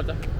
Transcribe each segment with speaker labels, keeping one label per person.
Speaker 1: 일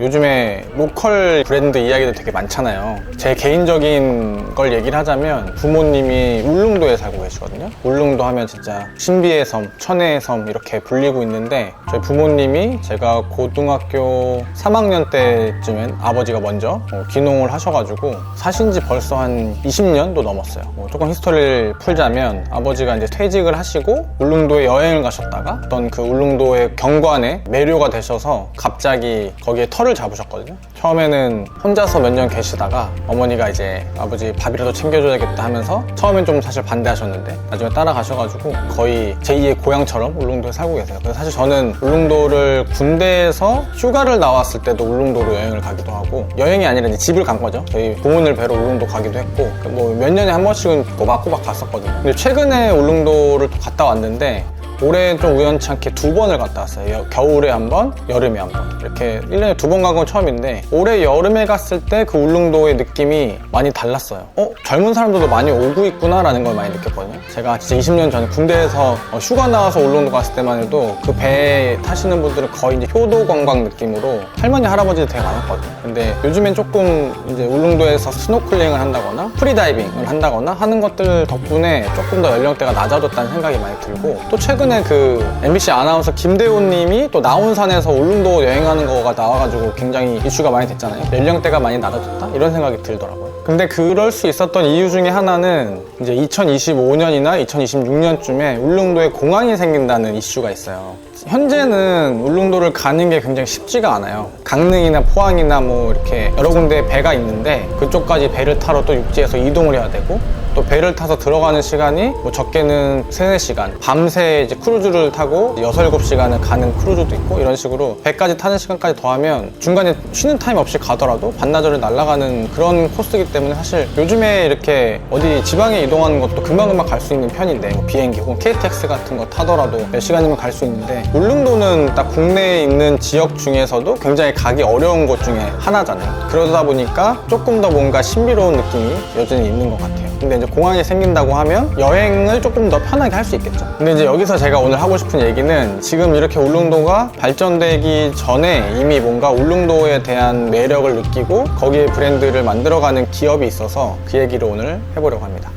Speaker 2: 요즘에 로컬 브랜드 이야기도 되게 많잖아요. 제 개인적인 걸 얘기를 하자면 부모님이 울릉도에 살고 계시거든요. 울릉도 하면 진짜 신비의 섬, 천혜의 섬 이렇게 불리고 있는데 저희 부모님이 제가 고등학교 3학년 때쯤엔 아버지가 먼저 어, 귀농을 하셔가지고 사신 지 벌써 한 20년도 넘었어요. 뭐 조금 히스토리를 풀자면 아버지가 이제 퇴직을 하시고 울릉도에 여행을 가셨다가 어떤 그 울릉도의 경관에 매료가 되셔서 갑자기 거기에 터를 잡으셨거든요. 처음에는 혼자서 몇 년 계시다가 어머니가 이제 아버지 밥이라도 챙겨줘야겠다 하면서 처음엔 좀 사실 반대하셨는데 나중에 따라가셔가지고 거의 제2의 고향처럼 울릉도에 살고 계세요. 그래서 사실 저는 울릉도를 군대에서 휴가를 나왔을 때도 울릉도로 여행을 가기도 하고 여행이 아니라 이제 집을 간 거죠. 저희 부모님을 뵈러 울릉도 가기도 했고 뭐 몇 년에 한 번씩은 꼬박꼬박 갔었거든요. 근데 최근에 울릉도를 또 갔다 왔는데 올해 좀 우연치 않게 두 번을 갔다 왔어요. 여- 겨울에 한 번, 여름에 한 번. 이렇게 1년에 두 번 간 건 처음인데 올해 여름에 갔을 때 그 울릉도의 느낌이 많이 달랐어요. 어? 젊은 사람들도 많이 오고 있구나라는 걸 많이 느꼈거든요. 제가 진짜 20년 전에 군대에서 어, 휴가 나와서 울릉도 갔을 때만 해도 그배 타시는 분들은 거의 이제 효도 관광 느낌으로 할머니, 할아버지들 되게 많았거든요. 근데 요즘엔 조금 이제 울릉도에서 스노클링을 한다거나 프리다이빙을 한다거나 하는 것들 덕분에 조금 더 연령대가 낮아졌다는 생각이 많이 들고 또 최근 에 그 MBC 아나운서 김대호 님이 또 나온산에서 울릉도 여행하는 거가 나와가지고 굉장히 이슈가 많이 됐잖아요. 연령대가 많이 낮아졌다? 이런 생각이 들더라고요. 근데 그럴 수 있었던 이유 중에 하나는 이제 2025년이나 2026년쯤에 울릉도에 공항이 생긴다는 이슈가 있어요. 현재는 울릉도를 가는 게 굉장히 쉽지가 않아요. 강릉이나 포항이나 뭐 이렇게 여러 군데 배가 있는데 그쪽까지 배를 타러 또 육지에서 이동을 해야 되고 또 배를 타서 들어가는 시간이 뭐 적게는 3, 4시간. 밤새 이제 크루즈를 타고 6, 7시간을 가는 크루즈도 있고 이런 식으로 배까지 타는 시간까지 더하면 중간에 쉬는 타임 없이 가더라도 반나절을 날아가는 그런 코스이기 때문에 사실 요즘에 이렇게 어디 지방에 이동하는 것도 금방금방 갈 수 있는 편인데 뭐 비행기 혹은 KTX 같은 거 타더라도 몇 시간이면 갈 수 있는데 울릉도는 딱 국내에 있는 지역 중에서도 굉장히 가기 어려운 곳 중에 하나잖아요. 그러다 보니까 조금 더 뭔가 신비로운 느낌이 여전히 있는 것 같아요 근데 이제 공항이 생긴다고 하면 여행을 조금 더 편하게 할 수 있겠죠. 근데 이제 여기서 제가 오늘 하고 싶은 얘기는 지금 이렇게 울릉도가 발전되기 전에 이미 뭔가 울릉도에 대한 매력을 느끼고 거기에 브랜드를 만들어가는 기업이 있어서 그 얘기를 오늘 해보려고 합니다.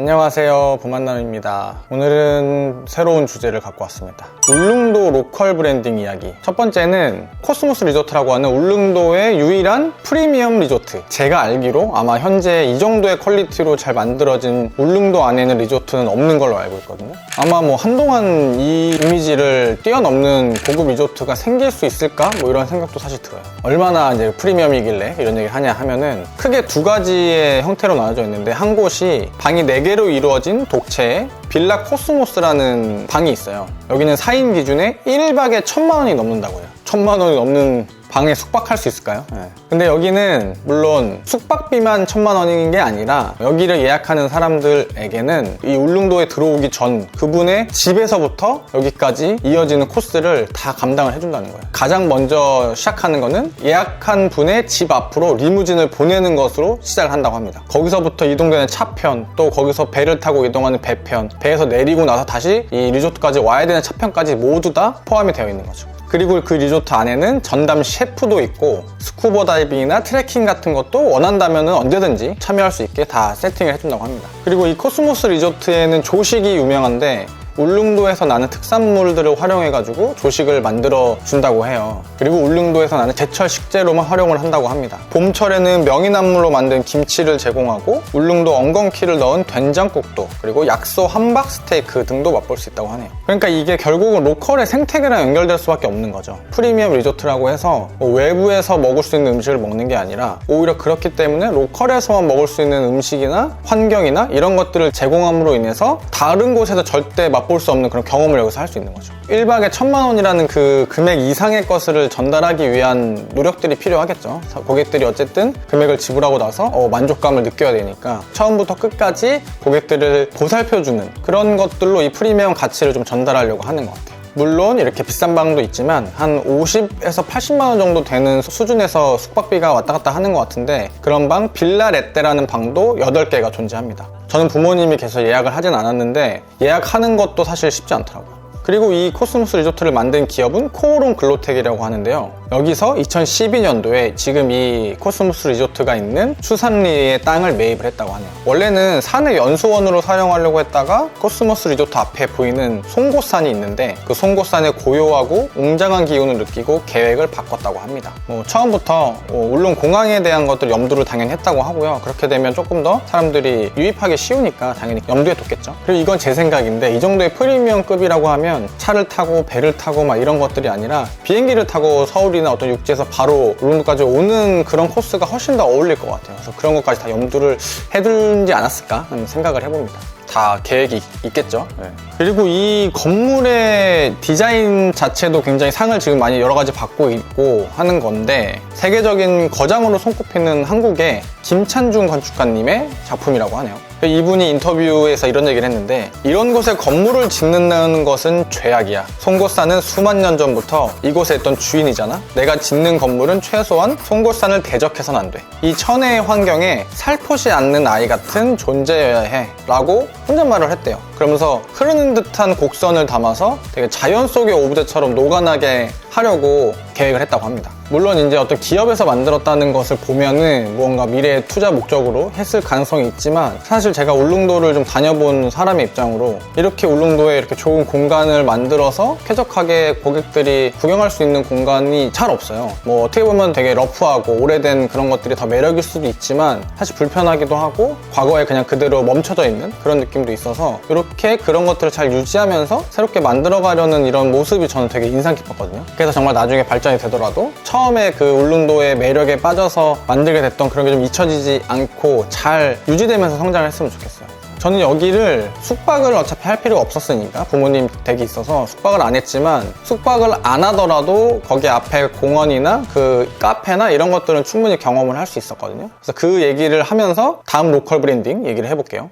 Speaker 2: 안녕하세요. 보만남입니다. 오늘은 새로운 주제를 갖고 왔습니다. 울릉도 로컬 브랜딩 이야기. 첫 번째는 코스모스 리조트라고 하는 울릉도의 유일한 프리미엄 리조트. 제가 알기로 아마 현재 이 정도의 퀄리티로 잘 만들어진 울릉도 안에는 리조트는 없는 걸로 알고 있거든요. 아마 뭐 한동안 이 이미지를 뛰어넘는 고급 리조트가 생길 수 있을까? 뭐 이런 생각도 사실 들어요. 얼마나 이제 프리미엄이길래 이런 얘기를 하냐 하면은 크게 두 가지의 형태로 나눠져 있는데 한 곳이 방이 4개 로 이루어진 독채의 빌라 코스모스라는 방이 있어요. 여기는 4인 기준에 1박에 1000만 원이 넘는다고 해요. 1000만 원이 넘는 방에 숙박할 수 있을까요? 네. 근데 여기는 물론 숙박비만 천만 원인 게 아니라 여기를 예약하는 사람들에게는 이 울릉도에 들어오기 전 그분의 집에서부터 여기까지 이어지는 코스를 다 감당을 해준다는 거예요. 가장 먼저 시작하는 거는 예약한 분의 집 앞으로 리무진을 보내는 것으로 시작을 한다고 합니다. 거기서부터 이동되는 차편, 또 거기서 배를 타고 이동하는 배편, 배에서 내리고 나서 다시 이 리조트까지 와야 되는 차편까지 모두 다 포함이 되어 있는 거죠. 그리고 그 리조트 안에는 전담 셰프 도 있고 스쿠버 다이빙이나 트레킹 같은 것도 원한다면 언제든지 참여할 수 있게 다 세팅을 해준다고 합니다. 그리고 이 코스모스 리조트에는 조식이 유명한데 울릉도에서 나는 특산물들을 활용해가지고 조식을 만들어 준다고 해요. 그리고 울릉도에서 나는 제철 식재료만 활용을 한다고 합니다. 봄철에는 명이나물로 만든 김치를 제공하고 울릉도 엉겅퀴를 넣은 된장국도 그리고 약소 함박 스테이크 등도 맛볼 수 있다고 하네요. 그러니까 이게 결국은 로컬의 생태계랑 연결될 수밖에 없는 거죠. 프리미엄 리조트라고 해서 뭐 외부에서 먹을 수 있는 음식을 먹는 게 아니라 오히려 그렇기 때문에 로컬에서만 먹을 수 있는 음식이나 환경이나 이런 것들을 제공함으로 인해서 다른 곳에서 절대 맛볼 수 없는 그런 경험을 여기서 할 수 있는 거죠. 1박에 천만 원이라는 그 금액 이상의 것을 전달하기 위한 노력들이 필요하겠죠. 고객들이 어쨌든 금액을 지불하고 나서 어, 만족감을 느껴야 되니까 처음부터 끝까지 고객들을 보살펴주는 그런 것들로 이 프리미엄 가치를 좀 전달하려고 하는 것 같아요. 물론 이렇게 비싼 방도 있지만 한 50에서 80만 원 정도 되는 수준에서 숙박비가 왔다 갔다 하는 것 같은데 그런 방 빌라 레떼라는 방도 8개가 존재합니다. 저는 부모님이 계속 예약을 하진 않았는데 예약하는 것도 사실 쉽지 않더라고요. 그리고 이 코스모스 리조트를 만든 기업은 코오롱 글로텍이라고 하는데요. 여기서 2012년도에 지금 이 코스모스 리조트가 있는 수산리의 땅을 매입을 했다고 하네요. 원래는 산을 연수원으로 사용하려고 했다가 코스모스 리조트 앞에 보이는 송곳산이 있는데 그 송곳산의 고요하고 웅장한 기운을 느끼고 계획을 바꿨다고 합니다. 뭐 처음부터 뭐 물론 공항에 대한 것들 염두를 당연히 했다고 하고요. 그렇게 되면 조금 더 사람들이 유입하기 쉬우니까 당연히 염두에 뒀겠죠. 그리고 이건 제 생각인데 이 정도의 프리미엄급이라고 하면 차를 타고 배를 타고 막 이런 것들이 아니라 비행기를 타고 서울이나 어떤 육지에서 바로 울릉도까지 오는 그런 코스가 훨씬 더 어울릴 것 같아요. 그래서 그런 것까지 다 염두를 해두지 않았을까 하는 생각을 해봅니다. 다 계획이 있겠죠. 네. 그리고 이 건물의 디자인 자체도 굉장히 상을 지금 많이 여러 가지 받고 있고 하는 건데 세계적인 거장으로 손꼽히는 한국의 김찬중 건축가님의 작품이라고 하네요. 이분이 인터뷰에서 이런 얘기를 했는데 이런 곳에 건물을 짓는다는 것은 죄악이야. 송곳산은 수만 년 전부터 이곳에 있던 주인이잖아. 내가 짓는 건물은 최소한 송곳산을 대적해서는 안 돼. 이 천혜의 환경에 살포시 않는 아이 같은 존재여야 해. 라고 혼잣말을 했대요. 그러면서 흐르는 듯한 곡선을 담아서 되게 자연 속의 오브제처럼 녹아나게 하려고 계획을 했다고 합니다. 물론 이제 어떤 기업에서 만들었다는 것을 보면은 무언가 미래의 투자 목적으로 했을 가능성이 있지만 사실 제가 울릉도를 좀 다녀본 사람의 입장으로 이렇게 울릉도에 이렇게 좋은 공간을 만들어서 쾌적하게 고객들이 구경할 수 있는 공간이 잘 없어요. 뭐 어떻게 보면 되게 러프하고 오래된 그런 것들이 더 매력일 수도 있지만 사실 불편하기도 하고 과거에 그냥 그대로 멈춰져 있는 그런 느낌도 있어서 이렇게 그런 것들을 잘 유지하면서 새롭게 만들어가려는 이런 모습이 저는 되게 인상 깊었거든요. 그래서 정말 나중에 발전이 되더라도 처음에 그 울릉도의 매력에 빠져서 만들게 됐던 그런 게 좀 잊혀지지 않고 잘 유지되면서 성장을 했으면 좋겠어요. 저는 여기를 숙박을 어차피 할 필요가 없었으니까 부모님 댁이 있어서 숙박을 안 했지만 숙박을 안 하더라도 거기 앞에 공원이나 그 카페나 이런 것들은 충분히 경험을 할 수 있었거든요. 그래서 그 얘기를 하면서 다음 로컬 브랜딩 얘기를 해볼게요.